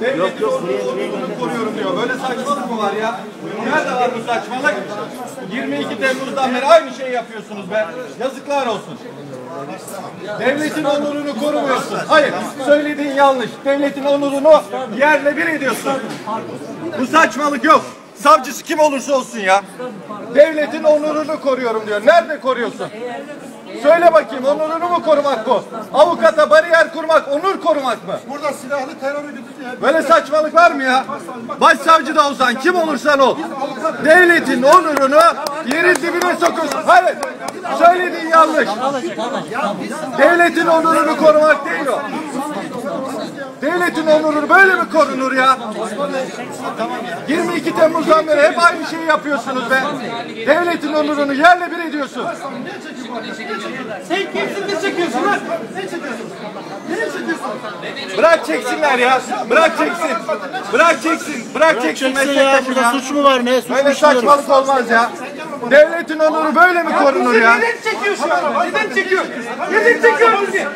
Devletin onurunu koruyorum diyor. Böyle saçmalık mı var ya? Nerede var bu saçmalık? 22 Temmuz'dan beri aynı şeyi yapıyorsunuz be. Yazıklar olsun. Devletin onurunu korumuyorsun. Hayır, söylediğin yanlış. Devletin onurunu yerle bir ediyorsun. Bu saçmalık yok. Savcısı kim olursa olsun ya. Devletin onurunu koruyorum diyor. Nerede koruyorsun? Söyle bakayım onurunu mu korumak bu? Avukata bariyer kurmak, onur korumak mı? Burada silahlı terör örgütü Böyle saçmalık var mı ya? Başsavcı da olsan kim olursan ol. Devletin onurunu yerin dibine sokuyorsun. Hayır. Söylediğin yanlış. Devletin onurunu korumak değil o. Devletin onuru böyle mi korunur ya? 22 Temmuz'dan beri hep aynı şeyi yapıyorsunuz be. Devletin onurunu yerle bir ediyorsun. Sen kimsin ne çekiyorsun lan? Ne çekiyorsun? Ne çekiyorsun? Bırak çeksinler ya. Bırak çeksin. Bırak çeksin. Bırak çeksin Çeksin ya burada suç mu var ne? Suç Böyle saçmalık olmaz ya. Devletin onuru böyle mi korunur ya? Neden çekiyor şu an? Neden çekiyor? Neden çekiyor bizi?